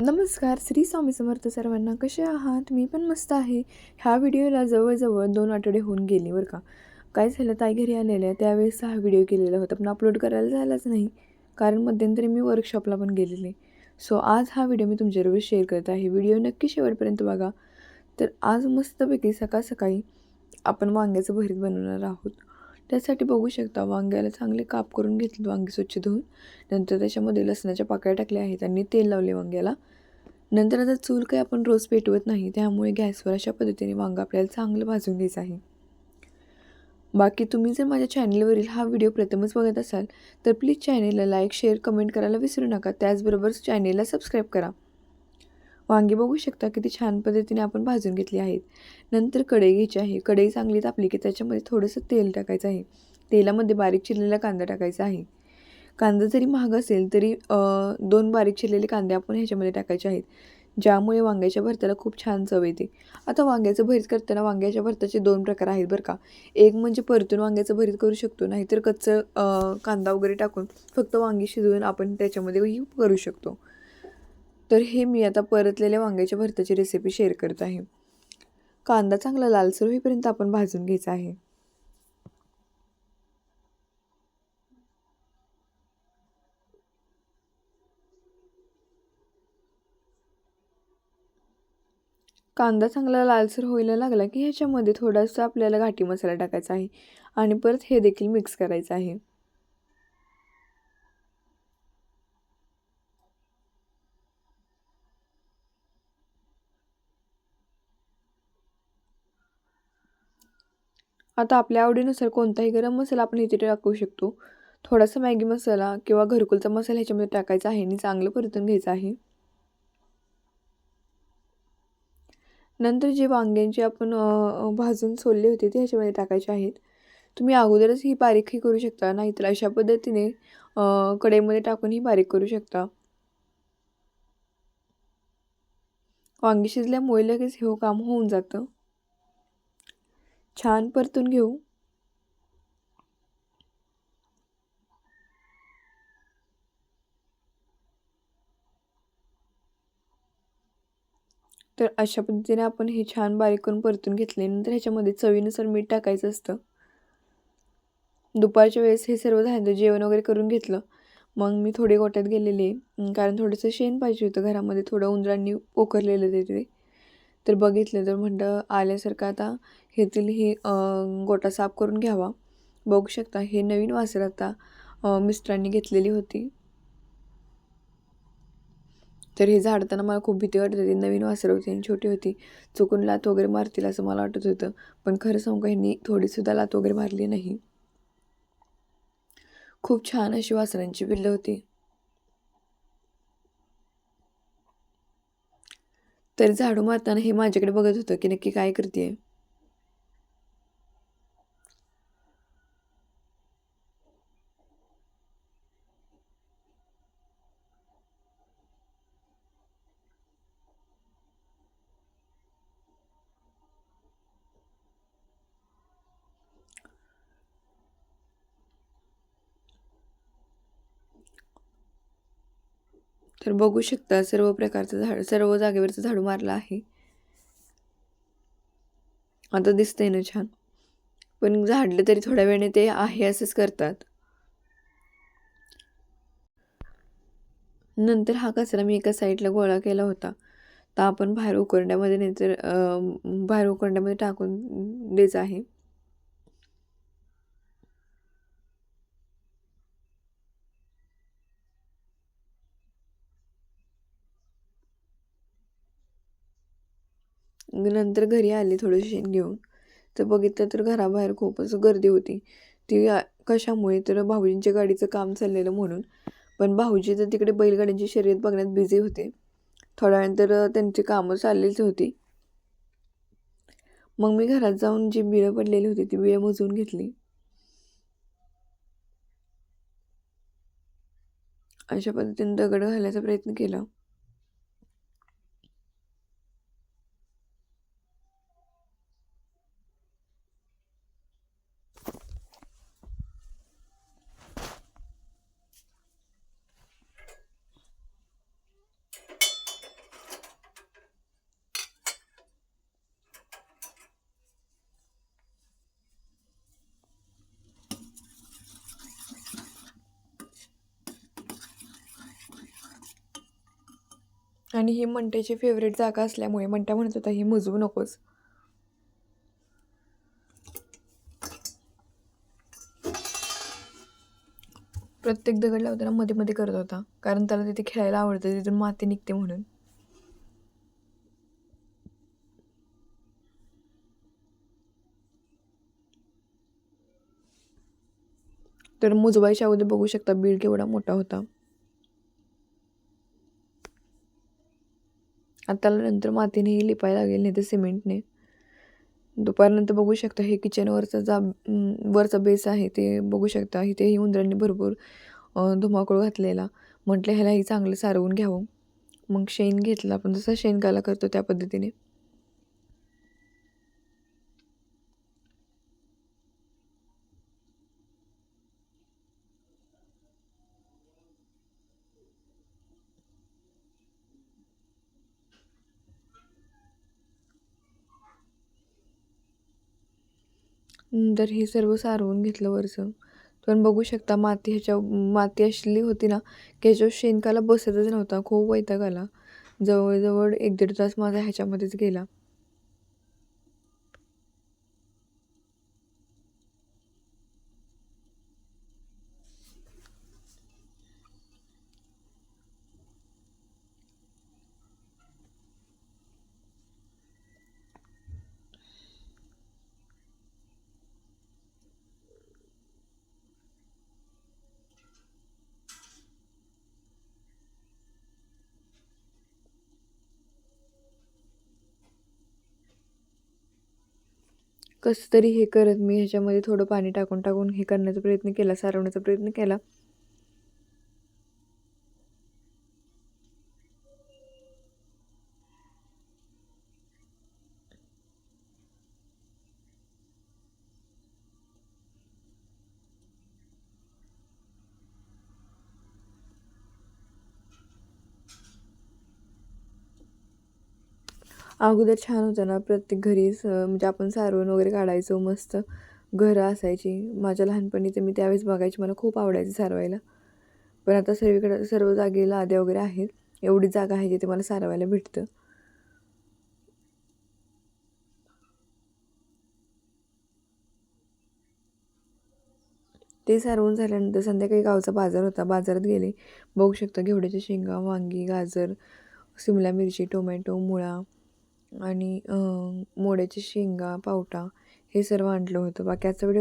नमस्कार श्री स्वामी समर्थ सर्वांना कसे आहात? मी पण मस्त आहे. ह्या व्हिडिओला जवळजवळ दोन आठवडे होऊन गेले बरं का. काय झालं? ताई घरी आलेल्या त्यावेळेस हा व्हिडिओ केलेला होता पण अपलोड करायला झालाच नाही. कारण मध्यंतरी मी वर्कशॉपला पण गेलेले. सो आज हा व्हिडिओ मी तुमच्याबरोबर शेअर करत आहे. व्हिडिओ नक्की शेवटपर्यंत बघा. तर आज मस्तपैकी सकाळ सकाळी आपण वांग्याचं भरीत बनवणार आहोत. त्यासाठी बघू शकता. वांग्याला चांगले काप करून घेतले वांगी स्वच्छ धुवून. नंतर त्याच्यामध्ये लसणाच्या पाकळ्या टाकल्या आहेत आणि तेल लावले वांग्याला. नंतर आता चूल काही आपण रोज पेटवत नाही त्यामुळे गॅसवर अशा पद्धतीने वांगं आपल्याला चांगलं भाजून घ्यायचं आहे. बाकी तुम्ही जर माझ्या चॅनलवरील हा व्हिडिओ प्रथमच बघत असाल तर प्लीज चॅनेलला लाईक शेअर कमेंट करायला विसरू नका. त्याचबरोबर चॅनेलला सबस्क्राईब करा. वांगी बघू शकता किती छान पद्धतीने आपण भाजून घेतली आहेत. नंतर कढई घ्यायची आहे. कढई चांगली तापली की त्याच्यामध्ये थोडंसं तेल टाकायचं आहे. तेलामध्ये बारीक चिरलेला कांदा टाकायचा आहे. कांदा जरी महाग असेल तरी दोन बारीक चिरलेले कांदे आपण ह्याच्यामध्ये टाकायचे आहेत. ज्यामुळे वांग्याच्या भरताला खूप छान चव येते. आता वांग्याचं भरीत करताना वांग्याच्या भरताचे दोन प्रकार आहेत बरं का. एक म्हणजे परतून वांग्याचं भरीत करू शकतो नाहीतर कच्चं कांदा वगैरे टाकून फक्त वांगी शिजवून आपण त्याच्यामध्येही करू शकतो. तर हे मी आता परतलेल्या वांग्याच्या भरताची रेसिपी शेअर करत आहे. कांदा चांगला लालसर होईपर्यंत आपण भाजून घ्यायचा आहे. कांदा चांगला लालसर व्हायला लागला की ह्याच्यामध्ये थोडासा आपल्याला घाटी मसाला टाकायचा आहे आणि परत हे देखील मिक्स करायचं आहे. आता आपल्या आवडीनुसार कोणताही गरम मसाला आपण इथे टाकू शकतो. थोडासा मॅगी मसाला किंवा घरकुलचा मसाला ह्याच्यामध्ये टाकायचा आहे आणि चांगलं परतून घ्यायचं आहे. नंतर जे वांग्यांचे आपण भाजून सोलले होते ते ह्याच्यामध्ये टाकायचे आहेत. तुम्ही अगोदरच ही बारीकही करू शकता नाहीतर अशा पद्धतीने कढईमध्ये टाकूनही बारीक करू शकता. वांगी शिजल्यामुळे लगेच हे काम होऊन जातं. छान परतून घेऊ. तर अशा पद्धतीने आपण हे छान बारीक करून परतून घेतले. नंतर ह्याच्यामध्ये चवीनुसार मीठ टाकायचं असतं. दुपारच्या वेळेस हे सर्व झालं जेवण वगैरे करून घेतलं. मग मी थोडे गोट्यात गेलेले. कारण थोडंसं शेण पाहिजे होतं घरामध्ये. थोडं उंदरांनी पोखरलेलं ते. तर बघितलं तर म्हणलं आल्यासारखं आता हेतील हे गोटा साफ करून घ्यावा. बघू शकता हे नवीन वासर आता मिस्टरांनी घेतलेली होती. तर हे झाडताना मला खूप भीती वाटत होती. नवीन वासर होती आणि छोटी होती. चुकून लात वगैरे मारतील असं मला वाटत होतं. पण खरं सांगू का ह्यांनी थोडीसुद्धा लात वगैरे मारली नाही. खूप छान अशी वासरांची पिल्लं होती. तर झाडू मारताना हे माझ्याकडे बघत होतं की नक्की काय करते तर बघू शकता सर्व प्रकारचं झाड सर्व जागेवरचं झाडू मारलं आहे. आता दिसतंय ना छान. पण झाडलं तरी थोड्या वेळाने ते आहे असंच करतात. नंतर हा कचरा मी एका साईडला गोळा केला होता. तर आपण बाहेर उकरड्यामध्ये नाहीतर बाहेर उकरड्यामध्ये टाकून द्यायचं आहे. नंतर घरी आले थोडं शेण घेऊन. तर बघितलं तर घराबाहेर खूपच गर्दी होती. ती कशामुळे? तर भाऊजींच्या गाडीचं काम चाललेलं म्हणून. पण भाऊजी तर तिकडे बैलगाड्यांची शर्यत बघण्यात बिझी होते. थोड्या वेळानंतर त्यांची कामं चाललीच होती. मग मी घरात जाऊन जी बिळं पडलेली होती ती बिळं मोजून घेतली. अशा पद्धतीने दगड घालायचा प्रयत्न केला. आणि ही मंट्याची फेवरेट जागा असल्यामुळे मंट्या म्हणत होता ही मुजवू नकोस. प्रत्येक दगड लावताना मध्ये मध्ये करत होता कारण त्याला तिथे खेळायला आवडतं तिथून माती निघते म्हणून. तर मुजवायच्या अगोदर बघू शकता बीड केवढा मोठा होता. आता नंतर मातीनेही लिपायला लागेल नाही तर सिमेंटने. दुपारनंतर बघू शकता हे किचनवरचा जा वरचा बेस आहे ते बघू शकता. इथेही उंदरांनी भरपूर धुमाकूळ घातलेला. म्हटलं ह्यालाही चांगलं सारवून घ्यावं. मग शेण घेतलं आपण. जसं शेणकाला करतो त्या पद्धतीने. नंतर हे सर्व सारवून घेतलं वरचं. पण बघू शकता माती ह्याच्या माती असली होती ना की ह्याच्यावर शेणकाला बसतच नव्हता. खूप वैताग आला. जवळजवळ एक दीड तास माझा ह्याच्यामध्येच गेला. कसं तरी हे करत मी ह्याच्यामध्ये थोडं पाणी टाकून टाकून हे करण्याचा प्रयत्न केला सारवण्याचा प्रयत्न केला. अगोदर छान होतं ना प्रत्येक घरी म्हणजे आपण सारवण वगैरे काढायचो मस्त घरं असायची. माझ्या लहानपणी तर मी त्यावेळेस बघायची मला खूप आवडायचं सारवायला. पण आता सर्वीकडे सर्व जागे लाद्या वगैरे आहेत. एवढी जागा आहे जिथे मला सारवायला भेटतं. ते सारवून झाल्यानंतर संध्याकाळी गावचा बाजार होता. बाजारात गेले. बघू शकता घेवड्याच्या शेंगा वांगी गाजर शिमला मिरची टोमॅटो मुळा आणि मोड्याची शेंगा पावटा हे सर्व आणलं होतं. बाकी आजचा व्हिडिओ